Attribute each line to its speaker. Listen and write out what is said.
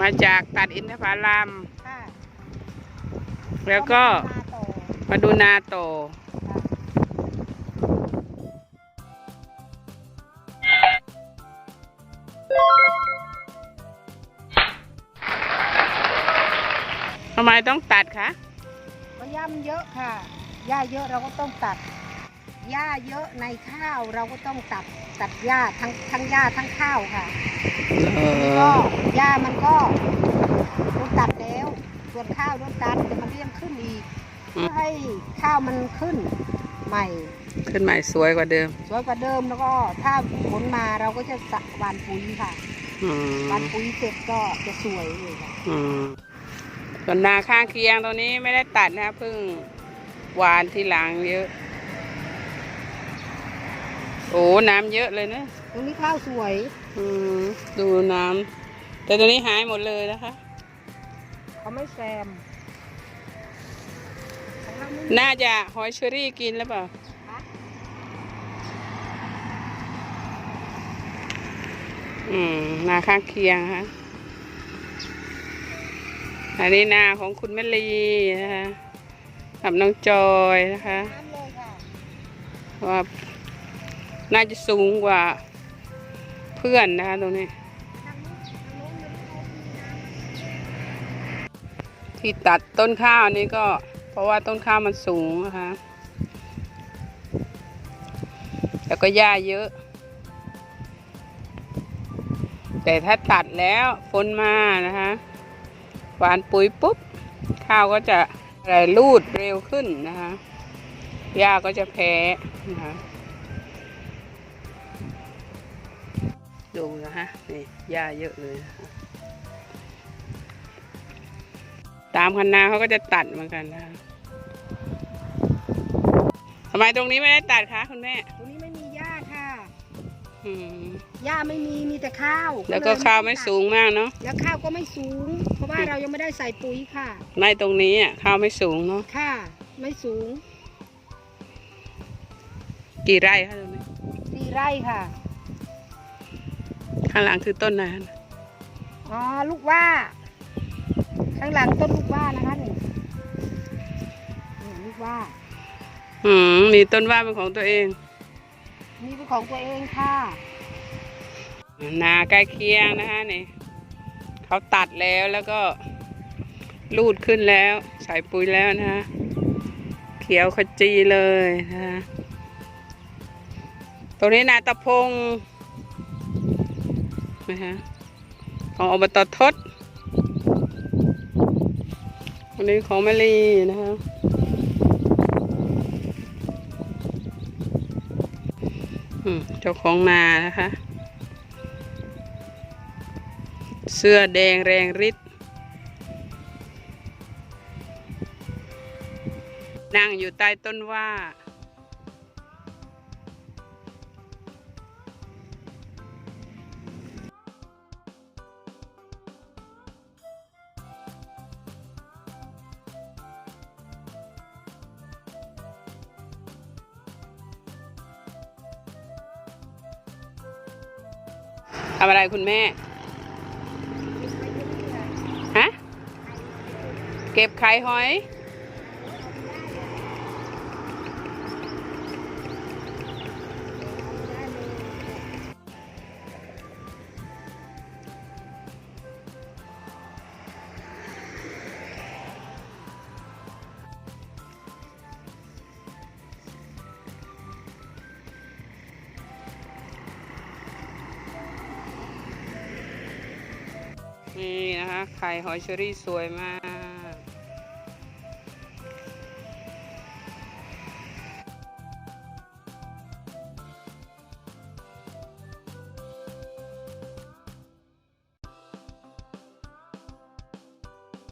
Speaker 1: มาจากตัดอินทผลัม
Speaker 2: ค่ะ
Speaker 1: แล้วก็
Speaker 2: มาต่อ
Speaker 1: มาดูนาโตอ
Speaker 2: ค่ะ
Speaker 1: ทำไมต้องตัดคะ
Speaker 2: เพราะหญ้ามันเยอะค่ะหญ้าเยอะเราก็ต้องตัด หญ้าเยอะในข้าวเราก็ต้องตัดตัดหญ้าทั้งทั้งหญ้าทั้งข้าวค่ะ
Speaker 1: เอ
Speaker 2: ก็
Speaker 1: อ
Speaker 2: หญ้ามันก็โดนตัดแล้วส่วนข้าวโดนตัดแต่มันก็ยังขึ้นอีกเพื่อให้ข้าวมันขึ้นใหม่
Speaker 1: ขึ้นใหม่สวยกว่าเดิม
Speaker 2: สวยกว่าเดิมแล้วก็ถ้าผลมาเราก็จะสะหวานปุ๋ยค่ะ
Speaker 1: อื
Speaker 2: หวาน
Speaker 1: ม
Speaker 2: ปุ๋ยเสร็จก็จะสวยเลยค่ะ
Speaker 1: อืมส่วนนาข้างเคียงตรงนี้ไม่ได้ตัดนะเพิ่งหวานทีหลังเยอะ โอ้น้ำเยอะเลยเนอะ
Speaker 2: ตรงนี้ข้าวสวย
Speaker 1: อืมดูน้ำแต่ตัวนี้หายหมดเลยนะคะ
Speaker 2: เขาไม่แซมของเราไม่
Speaker 1: น่าจะหอยเชอรี่กินแล้วเปล่า
Speaker 2: คะ
Speaker 1: อืมนาข้างเคียงค่ะอันนี้นาของคุณแม่ลีนะคะกับน้องจอยนะคะ
Speaker 2: น้ำเลยค่ะ
Speaker 1: ว่า น่าจะสูงกว่าเพื่อนนะคะตรงนี้
Speaker 2: ที่
Speaker 1: ตัดต้นข้าวนี่ก็เพราะว่าต้นข้าวมันสูงนะคะแล้วก็หญ้าเยอะ แต่ถ้าตัดแล้วฝนมานะคะหวานปุ๋ยปุ๊บ ข้าวก็จะอะไรรูดเร็วขึ้นนะคะหญ้าก็จะแพ้นะคะ ดูนะคะนี่หญ้าเยอะเลยนะคะตามคันนาเขาก็จะตัดเหมือนกันนะคะทำไมตรงนี้ไม่ได้ตัดคะคุณแม่
Speaker 2: ตรงนี้ไม่มีหญ้าค่ะ
Speaker 1: อืม
Speaker 2: หญ้าไม่มีมีแต่ข้าว
Speaker 1: แล้วก็
Speaker 2: เย
Speaker 1: ข้าวไม่สูงมากเนาะ
Speaker 2: แล้วข้าวก็ไม่สูง เพราะว่าเรายังไม่ได้ใส่ปุ๋ยค่ะ
Speaker 1: ไม่ตรงนี้อะข้าวไม่สูงเนาะ
Speaker 2: ค่ะ ไม่สูง
Speaker 1: กี่ไร่คะตรงนี้
Speaker 2: สี่ไร่ค่ะ
Speaker 1: ข้างหลังคือต้นอะไรนะ
Speaker 2: อ๋อลูกว่า ข้างหลังต้นลูกว่านะคะนี่นี่ลูกว่า
Speaker 1: อืมมีต้นว่าเป็นของตัวเอง
Speaker 2: นี่เป็นของตัวเองค่ะ
Speaker 1: นาใกล้เคียงนะคะนี่เขาตัดแล้วแล้วก็รูดขึ้นแล้วใส่ปุ๋ยแล้วนะคะเขียวขจีเลยนะคะตรงนี้นาตะพง นะคะของอบตทศอันนี้ของแมลีนะคะเจ้าของนานะคะ เสื้อแดงแรงฤทธิ์นั่งอยู่ใต้ต้นว่า ทำอะไรคุณแม่ ฮะ เก็บไข่หอย นี่นะคะไข่หอยเชอรี่สวยมาก